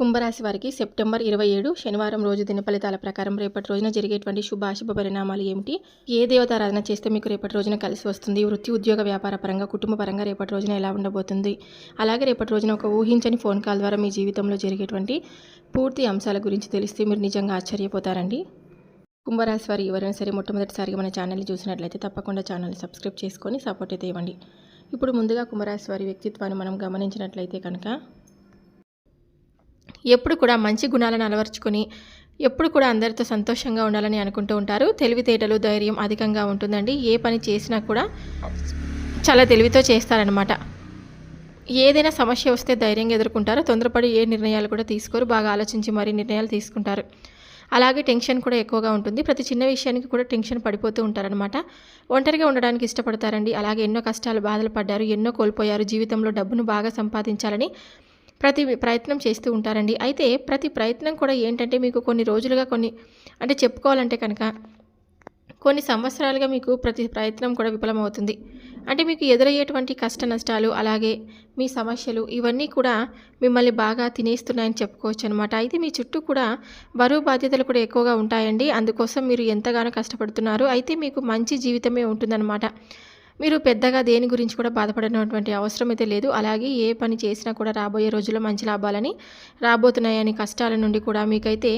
కుంభరాశి వారికి సెప్టెంబర్ ఇరవై ఏడు శనివారం రోజు దిన ఫలితాల ప్రకారం రేపటి రోజున జరిగేటువంటి శుభాశుభ పరిణామాలు ఏమిటి? ఏ దేవతారాధన చేస్తే మీకు రేపటి రోజున కలిసి వస్తుంది? వృత్తి ఉద్యోగ వ్యాపార పరంగా కుటుంబ పరంగా రేపటి రోజున ఎలా ఉండబోతుంది? అలాగే రేపటి రోజున ఒక ఊహించని ఫోన్ కాల్ ద్వారా మీ జీవితంలో జరిగేటువంటి పూర్తి అంశాల గురించి తెలిస్తే మీరు నిజంగా ఆశ్చర్యపోతారండి. కుంభరాశి వారు ఎవరైనా సరే మొట్టమొదటిసారిగా మన ఛానల్ని చూసినట్లయితే తప్పకుండా ఛానల్ని సబ్స్క్రైబ్ చేసుకొని సపోర్ట్ అయితే ఇవ్వండి. ఇప్పుడు ముందుగా కుంభరాశి వారి వ్యక్తిత్వాన్ని మనం గమనించినట్లయితే కనుక ఎప్పుడు కూడా మంచి గుణాలను అలవర్చుకొని ఎప్పుడు కూడా అందరితో సంతోషంగా ఉండాలని అనుకుంటూ ఉంటారు. తెలివితేటలు ధైర్యం అధికంగా ఉంటుందండి. ఏ పని చేసినా కూడా చాలా తెలివితో చేస్తారనమాట ఏదైనా సమస్య వస్తే ధైర్యంగా ఎదుర్కొంటారు. తొందరపడి ఏ నిర్ణయాలు కూడా తీసుకోరు. బాగా ఆలోచించి మరీ నిర్ణయాలు తీసుకుంటారు. అలాగే టెన్షన్ కూడా ఎక్కువగా ఉంటుంది. ప్రతి చిన్న విషయానికి కూడా టెన్షన్ పడిపోతూ ఉంటారనమాట ఒంటరిగా ఉండడానికి ఇష్టపడతారండి. అలాగే ఎన్నో కష్టాలు బాధలు పడ్డారు. ఎన్నో కోల్పోయారు. జీవితంలో డబ్బును బాగా సంపాదించాలని ప్రతి ప్రయత్నం చేస్తూ ఉంటారండి. అయితే ప్రతి ప్రయత్నం కూడా ఏంటంటే మీకు కొన్ని రోజులుగా కొన్ని అంటే చెప్పుకోవాలంటే కనుక కొన్ని సంవత్సరాలుగా మీకు ప్రతి ప్రయత్నం కూడా విఫలమవుతుంది. అంటే మీకు ఎదురయ్యేటువంటి కష్ట నష్టాలు అలాగే మీ సమస్యలు ఇవన్నీ కూడా మిమ్మల్ని బాగా తినేస్తున్నాయని చెప్పుకోవచ్చు అనమాట అయితే మీ చుట్టూ కూడా బరువు బాధ్యతలు కూడా ఎక్కువగా ఉంటాయండి. అందుకోసం మీరు ఎంతగానో కష్టపడుతున్నారు. అయితే మీకు మంచి జీవితమే ఉంటుందన్నమాట. మీరు పెద్దగా దేని గురించి కూడా బాధపడినటువంటి అవసరం అయితే లేదు. అలాగే ఏ పని చేసినా కూడా రాబోయే రోజుల్లో మంచి లాభాలని రాబోతున్నాయని కష్టాల నుండి కూడా మీకైతే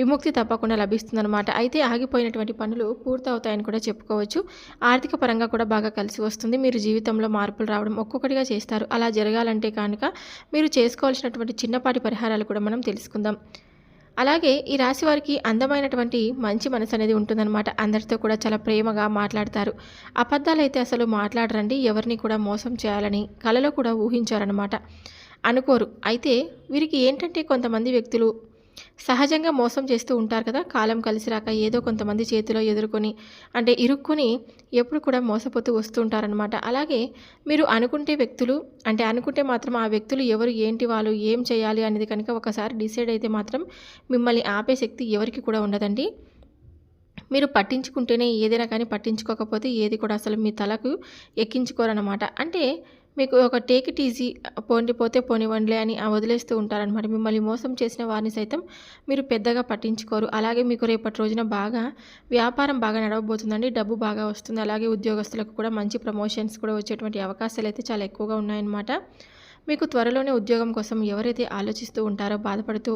విముక్తి తప్పకుండా లభిస్తుందన్నమాట. అయితే ఆగిపోయినటువంటి పనులు పూర్తవుతాయని కూడా చెప్పుకోవచ్చు. ఆర్థిక పరంగా కూడా బాగా కలిసి వస్తుంది. మీరు జీవితంలో మార్పులు రావడం ఒక్కొక్కటిగా చేస్తారు. అలా జరగాలంటే కనుక మీరు చేసుకోవాల్సినటువంటి చిన్నపాటి పరిహారాలు కూడా మనం తెలుసుకుందాం. అలాగే ఈ రాశి వారికి అందమైనటువంటి మంచి మనసు అనేది ఉంటుందన్నమాట. అందరితో కూడా చాలా ప్రేమగా మాట్లాడతారు. అబద్ధాలు అయితే అసలు మాట్లాడరండి. ఎవరిని కూడా మోసం చేయాలని కలలో కూడా ఊహించారనమాట అనుకోరు. అయితే వీరికి ఏంటంటే కొంతమంది వ్యక్తులు సహజంగా మోసం చేస్తూ ఉంటారు కదా కాలం కలిసి రాక ఏదో కొంతమంది చేతిలో ఎదుర్కొని అంటే ఇరుక్కొని ఎప్పుడు కూడా మోసపోతూ వస్తూ ఉంటారనమాట అలాగే మీరు అనుకుంటే వ్యక్తులు అంటే అనుకుంటే మాత్రం ఆ వ్యక్తులు ఎవరు ఏంటి వాళ్ళు ఏం చేయాలి అనేది కనుక ఒకసారి డిసైడ్ అయితే మాత్రం మిమ్మల్ని ఆపే శక్తి ఎవరికి కూడా ఉండదండి. మీరు పట్టించుకుంటేనే ఏదైనా కానీ పట్టించుకోకపోతే ఏది కూడా అసలు మీ తలకు ఎక్కించుకోరనమాట అంటే మీకు ఒక టేక్ ఇట్ ఈజీ పోండిపోతే పోనివ్వండిలే అని వదిలేస్తూ ఉంటారనమాట మిమ్మల్ని మోసం చేసిన వారిని సైతం మీరు పెద్దగా పట్టించుకోరు. అలాగే మీకు రేపటి రోజున బాగా వ్యాపారం బాగా నడవబోతుందండి. డబ్బు బాగా వస్తుంది. అలాగే ఉద్యోగస్తులకు కూడా మంచి ప్రమోషన్స్ కూడా వచ్చేటువంటి అవకాశాలు అయితే చాలా ఎక్కువగా ఉన్నాయన్నమాట. మీకు త్వరలోనే ఉద్యోగం కోసం ఎవరైతే ఆలోచిస్తూ ఉంటారో బాధపడుతూ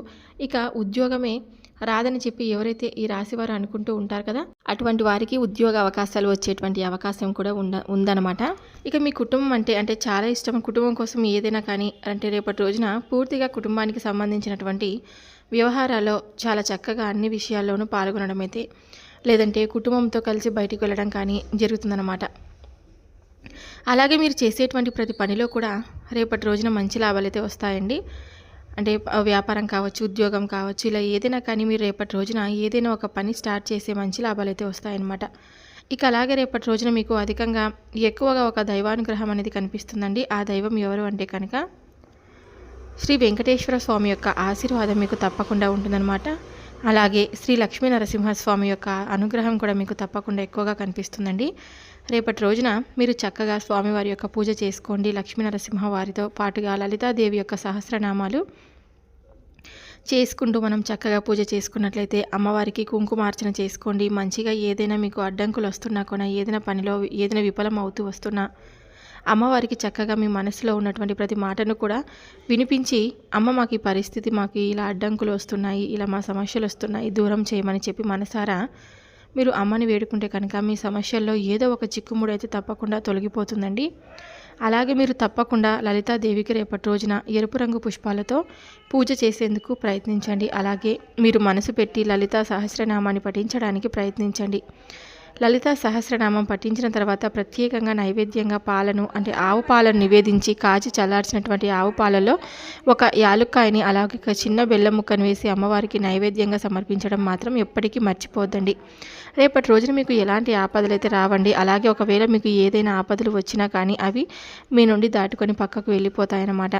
ఇక ఉద్యోగమే రాదని చెప్పి ఎవరైతే ఈ రాశివారు అనుకుంటూ ఉంటారు కదా అటువంటి వారికి ఉద్యోగ అవకాశాలు వచ్చేటువంటి అవకాశం కూడా ఉండ ఉందన్నమాట. ఇక మీ కుటుంబం అంటే అంటే చాలా ఇష్టం. కుటుంబం కోసం ఏదైనా కానీ అంటే రేపటి రోజున పూర్తిగా కుటుంబానికి సంబంధించినటువంటి వ్యవహారాల్లో చాలా చక్కగా అన్ని విషయాల్లోనూ పాల్గొనడం అయితే లేదంటే కుటుంబంతో కలిసి బయటికి వెళ్ళడం కానీ జరుగుతుందన్నమాట. అలాగే మీరు చేసేటువంటి ప్రతి పనిలో కూడా రేపటి రోజున మంచి లాభాలు అయితే వస్తాయండి. అంటే వ్యాపారం కావచ్చు ఉద్యోగం కావచ్చు ఇలా ఏదైనా కానీ మీరు రేపటి రోజున ఏదైనా ఒక పని స్టార్ట్ చేసే మంచి లాభాలు అయితే వస్తాయన్నమాట. ఇక అలాగే రేపటి రోజున మీకు అధికంగా ఎక్కువగా ఒక దైవానుగ్రహం అనేది కనిపిస్తుందండి. ఆ దైవం ఎవరు అంటే కనుక శ్రీ వెంకటేశ్వర స్వామి యొక్క ఆశీర్వాదం మీకు తప్పకుండా ఉంటుందన్నమాట. అలాగే శ్రీ లక్ష్మీ నరసింహస్వామి యొక్క అనుగ్రహం కూడా మీకు తప్పకుండా ఎక్కువగా కనిపిస్తుందండి. రేపటి రోజున మీరు చక్కగా స్వామివారి యొక్క పూజ చేసుకోండి. లక్ష్మీ నరసింహ వారితో పాటుగా లలితాదేవి యొక్క సహస్రనామాలు చేసుకుంటూ మనం చక్కగా పూజ చేసుకున్నట్లయితే అమ్మవారికి కుంకుమార్చన చేసుకోండి. మంచిగా ఏదైనా మీకు అడ్డంకులు వస్తున్నా కొన ఏదైనా పనిలో ఏదైనా విఫలం అవుతూ వస్తున్నా అమ్మవారికి చక్కగా మీ మనసులో ఉన్నటువంటి ప్రతి మాటను కూడా వినిపించి అమ్మ మాకు ఈ పరిస్థితి మాకు ఇలా అడ్డంకులు వస్తున్నాయి ఇలా మా సమస్యలు వస్తున్నాయి దూరం చేయమని చెప్పి మనసారా మీరు అమ్మని వేడుకుంటే కనుక మీ సమస్యల్లో ఏదో ఒక చిక్కుముడు అయితే తప్పకుండా తొలగిపోతుందండి. అలాగే మీరు తప్పకుండా లలితాదేవికి రేపటి రోజున ఎరుపు రంగు పుష్పాలతో పూజ చేసేందుకు ప్రయత్నించండి. అలాగే మీరు మనసు పెట్టి లలితా సహస్రనామాన్ని పఠించడానికి ప్రయత్నించండి. లలిత సహస్రనామం పఠించిన తర్వాత ప్రత్యేకంగా నైవేద్యంగా పాలను అంటే ఆవు పాలను నివేదించి కాచి చల్లార్చినటువంటి ఆవు పాలలో ఒక యాలుక్కాయని అలాగే ఒక చిన్న బెల్లం ముక్కను వేసి అమ్మవారికి నైవేద్యంగా సమర్పించడం మాత్రం ఎప్పటికీ మర్చిపోద్దండి. రేపటి రోజున మీకు ఎలాంటి ఆపదలు అయితే రావండి అలాగే ఒకవేళ మీకు ఏదైనా ఆపదలు వచ్చినా కానీ అవి మీ నుండి దాటుకొని పక్కకు వెళ్ళిపోతాయన్నమాట.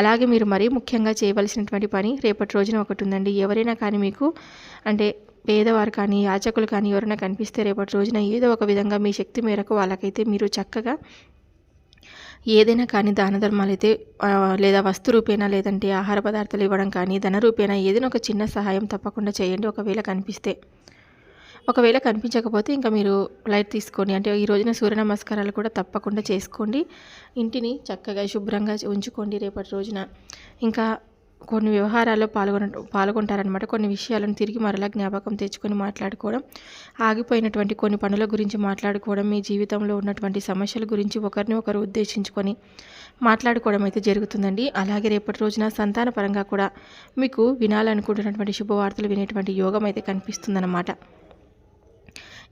అలాగే మీరు మరీ ముఖ్యంగా చేయవలసినటువంటి పని రేపటి రోజున ఒకటి ఉందండి. ఎవరైనా కానీ మీకు అంటే పేదవారు కానీ యాచకులు కానీ ఎవరైనా కనిపిస్తే రేపటి రోజున ఏదో ఒక విధంగా మీ శక్తి మేరకు వాళ్ళకైతే మీరు చక్కగా ఏదైనా కానీ దాన ధర్మాలు అయితే లేదా వస్తు రూపేణా లేదంటే ఆహార పదార్థాలు ఇవ్వడం కానీ ధన రూపేణా ఏదైనా ఒక చిన్న సహాయం తప్పకుండా చేయండి. ఒకవేళ కనిపిస్తే ఒకవేళ కనిపించకపోతే ఇంకా మీరు లైట్ తీసుకోండి. అంటే ఈ రోజున సూర్య నమస్కారాలు కూడా తప్పకుండా చేసుకోండి. ఇంటిని చక్కగా శుభ్రంగా ఉంచుకోండి రేపటి రోజున. ఇంకా కొన్ని వ్యవహారాల్లో పాల్గొన పాల్గొంటారనమాట కొన్ని విషయాలను తిరిగి మరలా జ్ఞాపకం తెచ్చుకొని మాట్లాడుకోవడం ఆగిపోయినటువంటి కొన్ని పనుల గురించి మాట్లాడుకోవడం మీ జీవితంలో ఉన్నటువంటి సమస్యల గురించి ఒకరిని ఒకరు ఉద్దేశించుకొని మాట్లాడుకోవడం అయితే జరుగుతుందండి. అలాగే రేపటి రోజున సంతాన పరంగా కూడా మీకు వినాలనుకుంటున్నటువంటి శుభవార్తలు వినేటువంటి యోగం అయితే కనిపిస్తుందన్నమాట.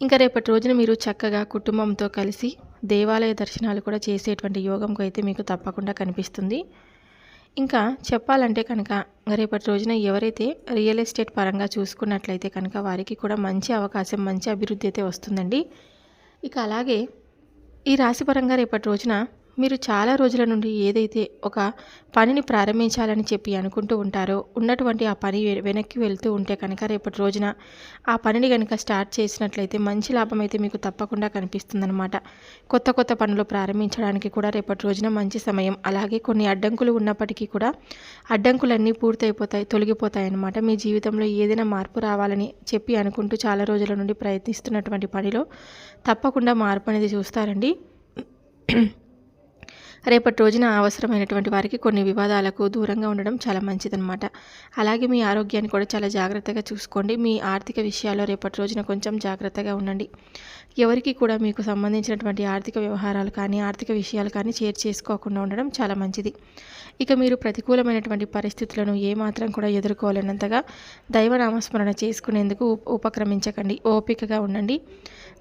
ఇంకా రేపటి రోజున మీరు చక్కగా కుటుంబంతో కలిసి దేవాలయ దర్శనాలు కూడా చేసేటువంటి యోగంకు అయితే మీకు తప్పకుండా కనిపిస్తుంది. ఇంకా చెప్పాలంటే కనుక రేపటి రోజున ఎవరైతే రియల్ ఎస్టేట్ పరంగా చూసుకున్నట్లయితే కనుక వారికి కూడా మంచి అవకాశం మంచి అభివృద్ధి అయితే వస్తుందండి. ఇక అలాగే ఈ రాశి పరంగా రేపటి రోజున మీరు చాలా రోజుల నుండి ఏదైతే ఒక పనిని ప్రారంభించాలని చెప్పి అనుకుంటూ ఉంటారో ఉన్నటువంటి ఆ పని వెనక్కి వెళ్తూ ఉంటే కనుక రేపటి రోజున ఆ పనిని కనుక స్టార్ట్ చేసినట్లయితే మంచి లాభం అయితే మీకు తప్పకుండా కనిపిస్తుందన్నమాట. కొత్త కొత్త పనులు ప్రారంభించడానికి కూడా రేపటి రోజున మంచి సమయం. అలాగే కొన్ని అడ్డంకులు ఉన్నప్పటికీ కూడా అడ్డంకులన్నీ పూర్తయిపోతాయి తొలగిపోతాయి అన్నమాట మీ జీవితంలో ఏదైనా మార్పు రావాలని చెప్పి అనుకుంటూ చాలా రోజుల నుండి ప్రయత్నిస్తున్నటువంటి పనిలో తప్పకుండా మార్పు అనేది చూస్తారండి. రేపటి రోజున అవసరమైనటువంటి వారికి కొన్ని వివాదాలకు దూరంగా ఉండడం చాలా మంచిదన్నమాట. అలాగే మీ ఆరోగ్యాన్ని కూడా చాలా జాగ్రత్తగా చూసుకోండి. మీ ఆర్థిక విషయాల్లో రేపటి రోజున కొంచెం జాగ్రత్తగా ఉండండి. ఎవరికి కూడా మీకు సంబంధించినటువంటి ఆర్థిక వ్యవహారాలు కానీ ఆర్థిక విషయాలు కానీ షేర్ చేసుకోకుండా ఉండడం చాలా మంచిది. ఇక మీరు ప్రతికూలమైనటువంటి పరిస్థితులను ఏమాత్రం కూడా ఎదుర్కోలేనంతగా దైవనామస్మరణ చేసుకునేందుకు ఉపక్రమించకండి. ఓపికగా ఉండండి.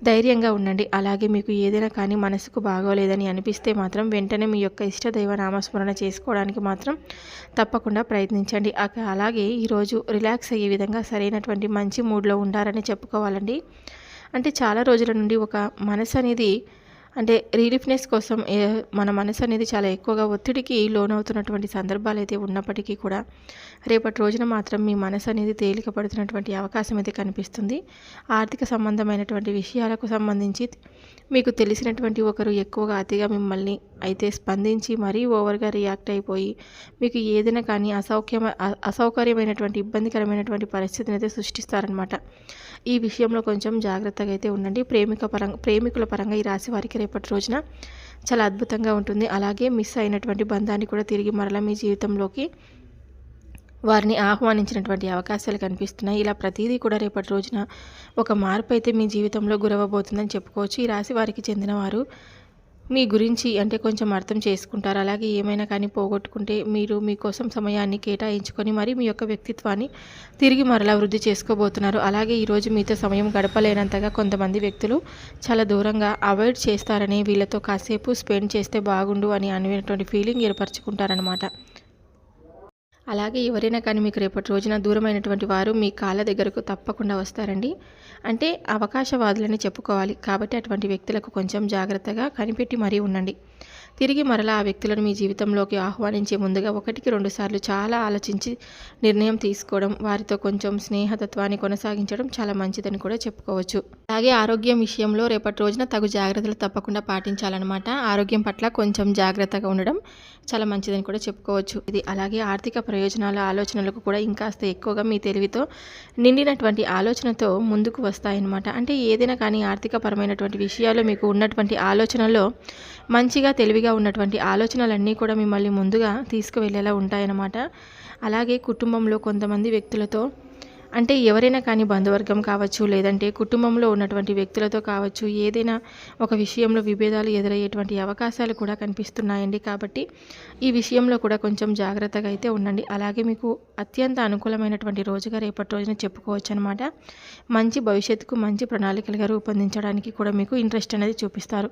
ధైర్యంగా ఉండండి. అలాగే మీకు ఏదైనా కానీ మనసుకు బాగోలేదని అనిపిస్తే మాత్రం వెంటనే మీ యొక్క ఇష్ట దైవ నామస్మరణ చేసుకోవడానికి మాత్రం తప్పకుండా ప్రయత్నించండి. అలాగే ఈరోజు రిలాక్స్ అయ్యే విధంగా సరైనటువంటి మంచి మూడ్లో ఉండాలని చెప్పుకోవాలండి. అంటే చాలా రోజుల నుండి ఒక మనసు అనేది అంటే రిలీఫ్నెస్ కోసం మన మనసు అనేది చాలా ఎక్కువగా ఒత్తిడికి లోనవుతున్నటువంటి సందర్భాలు అయితే ఉన్నప్పటికీ కూడా రేపటి రోజున మాత్రం మీ మనసు అనేది తేలిక పడుతున్నటువంటి అవకాశం అయితే కనిపిస్తుంది. ఆర్థిక సంబంధమైనటువంటి విషయాలకు సంబంధించి మీకు తెలిసినటువంటి ఒకరు ఎక్కువగా అతిగా మిమ్మల్ని అయితే స్పందించి మరీ ఓవర్గా రియాక్ట్ అయిపోయి మీకు ఏదైనా కానీ అసౌక్యం అసౌకర్యమైనటువంటి ఇబ్బందికరమైనటువంటి పరిస్థితిని అయితే సృష్టిస్తారనమాట ఈ విషయంలో కొంచెం జాగ్రత్తగా అయితే ఉండండి. ప్రేమిక పరంగా ప్రేమికుల పరంగా ఈ రాశి వారికి రేపటి రోజున చాలా అద్భుతంగా ఉంటుంది. అలాగే మిస్ అయినటువంటి బంధాన్ని కూడా తిరిగి మరలా మీ జీవితంలోకి వారిని ఆహ్వానించినటువంటి అవకాశాలు కనిపిస్తున్నాయి. ఇలా ప్రతిదీ కూడా రేపటి రోజున ఒక మార్పు అయితే మీ జీవితంలో గురవబోతుందని చెప్పుకోవచ్చు. ఈ రాశి వారికి చెందిన వారు మీ గురించి అంటే కొంచెం అర్థం చేసుకుంటారు. అలాగే ఏమైనా కానీ పోగొట్టుకుంటే మీరు మీకోసం సమయాన్ని కేటాయించుకొని మరి మీ యొక్క వ్యక్తిత్వాన్ని తిరిగి మరలా వృద్ధి చేసుకోబోతున్నారు. అలాగే ఈరోజు మీతో సమయం గడపలేనంతగా కొంతమంది వ్యక్తులు చాలా దూరంగా అవాయిడ్ చేస్తారని వీళ్ళతో కాసేపు స్పెండ్ చేస్తే బాగుండు అని అనేటువంటి ఫీలింగ్ ఏర్పరచుకుంటారనమాట అలాగే ఎవరైనా కానీ మీకు రేపటి రోజున దూరమైనటువంటి వారు మీ కాళ్ళ దగ్గరకు తప్పకుండా వస్తారండి. అంటే అవకాశవాదులని చెప్పుకోవాలి. కాబట్టి అటువంటి వ్యక్తులకు కొంచెం జాగ్రత్తగా కనిపెట్టి మరీ ఉండండి. తిరిగి మరలా ఆ వ్యక్తులను మీ జీవితంలోకి ఆహ్వానించే ముందుగా ఒకటికి రెండు సార్లు చాలా ఆలోచించి నిర్ణయం తీసుకోవడం వారితో కొంచెం స్నేహతత్వాన్ని కొనసాగించడం చాలా మంచిదని కూడా చెప్పుకోవచ్చు. అలాగే ఆరోగ్యం విషయంలో రేపటి రోజున తగు జాగ్రత్తలు తప్పకుండా పాటించాలన్నమాట. ఆరోగ్యం పట్ల కొంచెం జాగ్రత్తగా ఉండడం చాలా మంచిదని కూడా చెప్పుకోవచ్చు. ఇది అలాగే ఆర్థిక ప్రయోజనాల ఆలోచనలకు కూడా ఇంకాస్త ఎక్కువగా మీ తెలివితో నిండినటువంటి ఆలోచనతో ముందుకు వస్తాయన్నమాట. అంటే ఏదైనా కానీ ఆర్థిక పరమైనటువంటి విషయాల్లో మీకు ఉన్నటువంటి ఆలోచనలో మంచిగా తెలివిగా ఉన్నటువంటి ఆలోచనలన్నీ కూడా మిమ్మల్ని ముందుగా తీసుకువెళ్ళేలా ఉంటాయన్నమాట. అలాగే కుటుంబంలో కొంతమంది వ్యక్తులతో అంటే ఎవరైనా కానీ బంధువర్గం కావచ్చు లేదంటే కుటుంబంలో ఉన్నటువంటి వ్యక్తులతో కావచ్చు ఏదైనా ఒక విషయంలో విభేదాలు ఎదురయ్యేటువంటి అవకాశాలు కూడా కనిపిస్తున్నాయండి. కాబట్టి ఈ విషయంలో కూడా కొంచెం జాగ్రత్తగా అయితే ఉండండి. అలాగే మీకు అత్యంత అనుకూలమైనటువంటి రోజుగా రేపటి రోజున చెప్పుకోవచ్చు అనమాట మంచి భవిష్యత్తుకు మంచి ప్రణాళికలుగా రూపొందించడానికి కూడా మీకు ఇంట్రెస్ట్ అనేది చూపిస్తారు.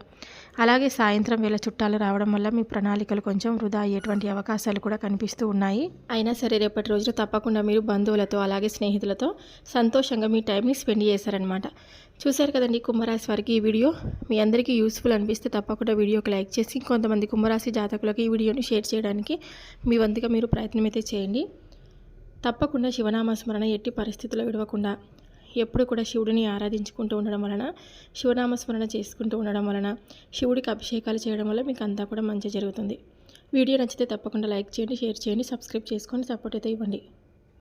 అలాగే సాయంత్రం వేళ చుట్టాలు రావడం వల్ల మీ ప్రణాళికలు కొంచెం వృధా అయ్యేటువంటి అవకాశాలు కూడా కనిపిస్తూ ఉన్నాయి. అయినా సరే రేపటి రోజున తప్పకుండా మీరు బంధువులతో అలాగే స్నేహితులతో సంతోషంగా మీ టైంని స్పెండ్ చేశారనమాట చూశారు కదండి కుంభరాశి వారికి ఈ వీడియో? మీ అందరికీ యూస్ఫుల్ అనిపిస్తే తప్పకుండా వీడియోకి లైక్ చేసి కొంతమంది కుంభరాశి జాతకులకు ఈ వీడియోని షేర్ చేయడానికి మీ వంతుగా మీరు ప్రయత్నం అయితే చేయండి. తప్పకుండా శివనామ స్మరణ ఎట్టి పరిస్థితుల్లో విడవకుండా. ఎప్పుడు కూడా శివుడిని ఆరాధించుకుంటూ ఉండడం వలన శివనామస్మరణ చేసుకుంటూ ఉండడం వలన శివుడికి అభిషేకాలు చేయడం వల్ల మీకు అంతా కూడా మంచి జరుగుతుంది. వీడియో నచ్చితే తప్పకుండా లైక్ చేయండి షేర్ చేయండి సబ్స్క్రైబ్ చేసుకొని సపోర్ట్ అయితే ఇవ్వండి.